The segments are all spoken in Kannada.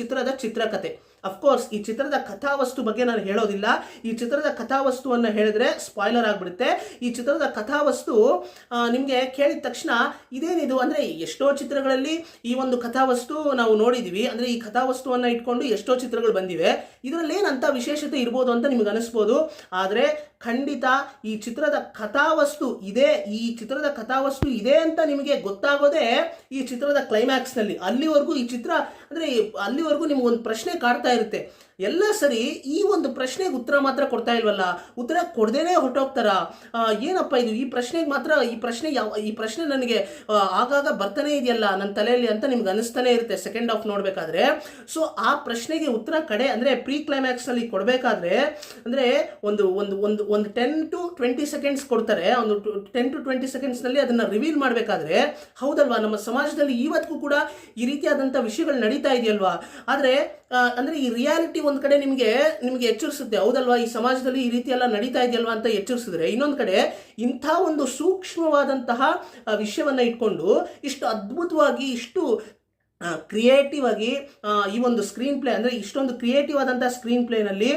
ಚಿತ್ರದ ಚಿತ್ರಕಥೆ ಅಫ್ಕೋರ್ಸ್ ಈ ಚಿತ್ರದ ಕಥಾವಸ್ತು ಬಗ್ಗೆ ನಾನು ಹೇಳೋದಿಲ್ಲ. ಈ ಚಿತ್ರದ ಕಥಾವಸ್ತುವನ್ನು ಹೇಳಿದ್ರೆ ಸ್ಪಾಯ್ಲರ್ ಆಗಿಬಿಡುತ್ತೆ. ಈ ಚಿತ್ರದ ಕಥಾವಸ್ತು ನಿಮಗೆ ಕೇಳಿದ ತಕ್ಷಣ ಇದೇನಿದು ಅಂದರೆ ಎಷ್ಟೋ ಚಿತ್ರಗಳಲ್ಲಿ ಈ ಒಂದು ಕಥಾವಸ್ತು ನಾವು ನೋಡಿದ್ದೀವಿ ಅಂದರೆ ಈ ಕಥಾವಸ್ತುವನ್ನು ಇಟ್ಕೊಂಡು ಎಷ್ಟೋ ಚಿತ್ರಗಳು ಬಂದಿವೆ. ಇದರಲ್ಲಿ ಏನಂತ ವಿಶೇಷತೆ ಇರ್ಬೋದು ಅಂತ ನಿಮ್ಗೆ ಅನಿಸ್ಬೋದು. ಆದರೆ ಖಂಡಿತ ಈ ಚಿತ್ರದ ಕಥಾವಸ್ತು ಇದೆ. ಈ ಚಿತ್ರದ ಕಥಾವಸ್ತು ಇದೆ ಅಂತ ನಿಮಗೆ ಗೊತ್ತಾಗೋದೇ ಈ ಚಿತ್ರದ ಕ್ಲೈಮ್ಯಾಕ್ಸ್ನಲ್ಲಿ ಅಲ್ಲಿವರೆಗೂ ಈ ಚಿತ್ರ, ಅಂದರೆ ಅಲ್ಲಿವರೆಗೂ ನಿಮ್ಗೆ ಒಂದು ಪ್ರಶ್ನೆ ಕಾಡ್ತಾ ಇರುತ್ತೆ. ಎಲ್ಲ ಸರಿ, ಈ ಒಂದು ಪ್ರಶ್ನೆಗೆ ಉತ್ತರ ಮಾತ್ರ ಕೊಡ್ತಾ ಇಲ್ವಲ್ಲ? ಉತ್ತರ ಕೊಡದೇನೆ ಹೊರಟೋಗ್ತಾರ? ಏನಪ್ಪ ಇದು? ಈ ಪ್ರಶ್ನೆಗೆ ಮಾತ್ರ, ಈ ಪ್ರಶ್ನೆ ಯಾವ, ಈ ಪ್ರಶ್ನೆ ನನಗೆ ಆಗಾಗ ಬರ್ತಾನೆ ಇದೆಯಲ್ಲ? ನನ್ನ ತಲೆಯಲ್ಲಿ ಅಂತ ನಿಮ್ಗೆ ಅನಿಸ್ತಾನೆ ಇರುತ್ತೆ ಸೆಕೆಂಡ್ ಆಫ್ ನೋಡಬೇಕಾದ್ರೆ. ಸೊ, ಆ ಪ್ರಶ್ನೆಗೆ ಉತ್ತರ ಕಡೆ, ಅಂದರೆ ಪ್ರೀ ಕ್ಲೈಮ್ಯಾಕ್ಸ್ನಲ್ಲಿ ಕೊಡಬೇಕಾದ್ರೆ, ಅಂದರೆ ಒಂದು ಒಂದು ಒಂದು ಒಂದು ಟೆನ್ ಟು ಟ್ವೆಂಟಿ ಸೆಕೆಂಡ್ಸ್ ಕೊಡ್ತಾರೆ. ಒಂದು ಟೆನ್ ಟು ಟ್ವೆಂಟಿ ಸೆಕೆಂಡ್ಸ್ನಲ್ಲಿ ಅದನ್ನು ರಿವೀಲ್ ಮಾಡಬೇಕಾದ್ರೆ, ಹೌದಲ್ವಾ? ನಮ್ಮ ಸಮಾಜದಲ್ಲಿ ಇವತ್ತಿಗೂ ಕೂಡ ಈ ರೀತಿಯಾದಂಥ ವಿಷಯಗಳು ನಡೀತಾ ಇದೆಯಲ್ವಾ? ಆದರೆ ಅಂದರೆ ಈ ರಿಯಾಲಿಟಿ ಒಂದು ಕಡೆ ನಿಮಗೆ ನಿಮಗೆ ಎಚ್ಚರಿಸುತ್ತೆ, ಹೌದಲ್ವಾ? ಈ ಸಮಾಜದಲ್ಲಿ ಈ ರೀತಿ ಎಲ್ಲ ನಡೀತಾ ಇದೆಯಲ್ವಾ ಅಂತ ಎಚ್ಚರಿಸಿದ್ರೆ, ಇನ್ನೊಂದು ಕಡೆ ಇಂಥ ಒಂದು ಸೂಕ್ಷ್ಮವಾದಂತಹ ವಿಷಯವನ್ನ ಇಟ್ಕೊಂಡು, ಇಷ್ಟು ಅದ್ಭುತವಾಗಿ, ಇಷ್ಟು ಕ್ರಿಯೇಟಿವ್ ಆಗಿ ಈ ಒಂದು ಸ್ಕ್ರೀನ್ ಪ್ಲೇ ಅಂದರೆ ಇಷ್ಟೊಂದು ಕ್ರಿಯೇಟಿವ್ ಆದಂಥ ಸ್ಕ್ರೀನ್ ಪ್ಲೇನಲ್ಲಿ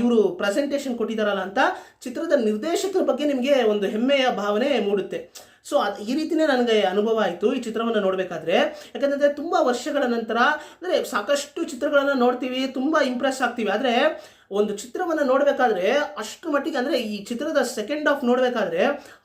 ಇವರು ಪ್ರೆಸೆಂಟೇಷನ್ ಕೊಟ್ಟಿದ್ದಾರಲ್ಲ ಅಂತ ಚಿತ್ರದ ನಿರ್ದೇಶಕರ ಬಗ್ಗೆ ನಿಮಗೆ ಒಂದು ಹೆಮ್ಮೆಯ ಭಾವನೆ ಮೂಡುತ್ತೆ. ಸೊ ಅದು ಈ ರೀತಿನೇ ನನಗೆ ಅನುಭವ ಆಯಿತು ಈ ಚಿತ್ರವನ್ನು ನೋಡಬೇಕಾದ್ರೆ. ಯಾಕಂದರೆ ತುಂಬ ವರ್ಷಗಳ ನಂತರ, ಅಂದರೆ ಸಾಕಷ್ಟು ಚಿತ್ರಗಳನ್ನು ನೋಡ್ತೀವಿ, ತುಂಬ ಇಂಪ್ರೆಸ್ ಆಗ್ತೀವಿ. ಆದರೆ ಒಂದು ಚಿತ್ರವನ್ನು ನೋಡಬೇಕಾದ್ರೆ ಅಷ್ಟು ಮಟ್ಟಿಗೆ ಅಂದರೆ ಈ ಚಿತ್ರದ ಸೆಕೆಂಡ್ ಆಫ್ ನೋಡಬೇಕಾದ್ರೆ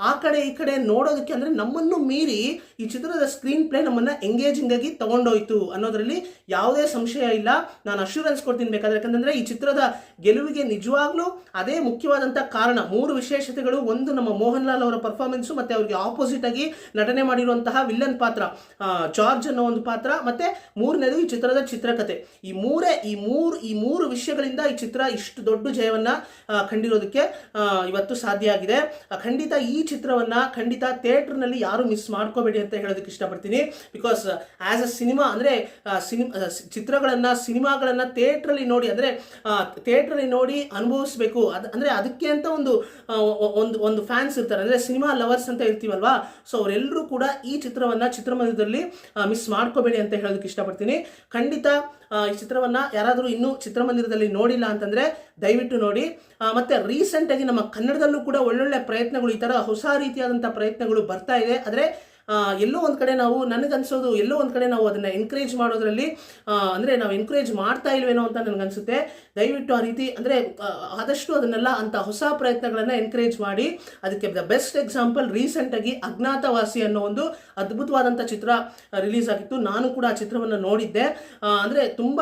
ಆ ಕಡೆ ಈ ಕಡೆ ನೋಡೋದಕ್ಕೆ ಅಂದರೆ ನಮ್ಮನ್ನು ಮೀರಿ ಈ ಚಿತ್ರದ ಸ್ಕ್ರೀನ್ ಪ್ಲೇ ನಮ್ಮನ್ನು ಎಂಗೇಜಿಂಗ್ ಆಗಿ ತಗೊಂಡೋಯ್ತು ಅನ್ನೋದರಲ್ಲಿ ಯಾವುದೇ ಸಂಶಯ ಇಲ್ಲ. ನಾನು ಅಶ್ಯೂರೆನ್ಸ್ ಕೊಡ್ತೀನಿ ಬೇಕಾದ್ರೆ. ಯಾಕಂತಂದರೆ ಈ ಚಿತ್ರದ ಗೆಲುವಿಗೆ ನಿಜವಾಗ್ಲೂ ಅದೇ ಮುಖ್ಯವಾದಂಥ ಕಾರಣ. ಮೂರು ವಿಶೇಷತೆಗಳು, ಒಂದು ನಮ್ಮ ಮೋಹನ್ ಲಾಲ್ ಅವರ ಪರ್ಫಾರ್ಮೆನ್ಸು ಮತ್ತು ಅವರಿಗೆ ಆಪೋಸಿಟ್ ಆಗಿ ನಟನೆ ಮಾಡಿರುವಂತಹ ವಿಲ್ಲನ್ ಪಾತ್ರ ಚಾರ್ಜ್ ಅನ್ನೋ ಒಂದು ಪಾತ್ರ, ಮತ್ತೆ ಮೂರನೇದು ಈ ಚಿತ್ರದ ಚಿತ್ರಕಥೆ ಈ ಮೂರೇ, ಈ ಮೂರು ಈ ಮೂರು ವಿಷಯಗಳಿಂದ ಈ ಚಿತ್ರ ಇಷ್ಟು ದೊಡ್ಡ ಜಯವನ್ನ ಕಂಡಿರೋದಕ್ಕೆ ಇವತ್ತು ಸಾಧ್ಯ ಆಗಿದೆ. ಖಂಡಿತ ಈ ಚಿತ್ರವನ್ನ ಖಂಡಿತ ಥಿಯೇಟ್ರ್ನಲ್ಲಿ ಯಾರು ಮಿಸ್ ಮಾಡ್ಕೋಬೇಡಿ ಅಂತ ಹೇಳೋದಕ್ಕೆ ಇಷ್ಟಪಡ್ತೀನಿ. ಬಿಕಾಸ್ ಆಸ್ ಅ ಸಿನಿಮಾ ಅಂದರೆ ಚಿತ್ರಗಳನ್ನು, ಸಿನಿಮಾಗಳನ್ನು ಥಿಯೇಟ್ರಲ್ಲಿ ನೋಡಿ, ಅಂದರೆ ಥಿಯೇಟ್ರಲ್ಲಿ ನೋಡಿ ಅನುಭವಿಸ್ಬೇಕು. ಅದು, ಅಂದರೆ ಅದಕ್ಕೆ ಅಂತ ಒಂದು ಒಂದು ಒಂದು ಫ್ಯಾನ್ಸ್ ಇರ್ತಾರೆ. ಅಂದರೆ ಸಿನಿಮಾ ಲವರ್ಸ್ ಅಂತ ಇರ್ತೀವಲ್ವಾ ಸೊ ಅವರೆಲ್ಲರೂ ಕೂಡ ಈ ಚಿತ್ರವನ್ನು ಚಿತ್ರಮಂದಿರದಲ್ಲಿ ಮಿಸ್ ಮಾಡ್ಕೋಬೇಡಿ ಅಂತ ಹೇಳೋದಕ್ಕೆ ಇಷ್ಟಪಡ್ತೀನಿ. ಖಂಡಿತ ಈ ಚಿತ್ರವನ್ನು ಯಾರಾದರೂ ಇನ್ನೂ ಚಿತ್ರಮಂದಿರದಲ್ಲಿ ನೋಡಿಲ್ಲ ಅಂತಂದರೆ ದಯವಿಟ್ಟು ನೋಡಿ. ಮತ್ತೆ ರೀಸೆಂಟಾಗಿ ನಮ್ಮ ಕನ್ನಡದಲ್ಲೂ ಕೂಡ ಒಳ್ಳೊಳ್ಳೆ ಪ್ರಯತ್ನಗಳು ಈ ಥರ ಹೊಸ ರೀತಿಯಾದಂಥ ಪ್ರಯತ್ನಗಳು ಬರ್ತಾ ಇದೆ. ಆದರೆ ಎಲ್ಲೋ ಒಂದು ಕಡೆ ನಾವು ನನಗನ್ಸೋದು, ಎಲ್ಲೋ ಒಂದು ಕಡೆ ನಾವು ಅದನ್ನು ಎನ್ಕರೇಜ್ ಮಾಡೋದ್ರಲ್ಲಿ ಅಂದರೆ ನಾವು ಎನ್ಕರೇಜ್ ಮಾಡ್ತಾ ಇಲ್ವೇನೋ ಅಂತ ನನಗನ್ಸುತ್ತೆ. ದಯವಿಟ್ಟು ಆ ರೀತಿ, ಅಂದರೆ ಆದಷ್ಟು ಅದನ್ನೆಲ್ಲ ಅಂಥ ಹೊಸ ಪ್ರಯತ್ನಗಳನ್ನು ಎನ್ಕರೇಜ್ ಮಾಡಿ. ಅದಕ್ಕೆ ದ ಬೆಸ್ಟ್ ಎಕ್ಸಾಂಪಲ್ ರೀಸೆಂಟಾಗಿ ಅಜ್ಞಾತವಾಸಿ ಅನ್ನೋ ಒಂದು ಅದ್ಭುತವಾದಂಥ ಚಿತ್ರ ರಿಲೀಸ್ ಆಗಿತ್ತು. ನಾನು ಕೂಡ ಆ ಚಿತ್ರವನ್ನು ನೋಡಿದ್ದೆ. ಅಂದರೆ ತುಂಬ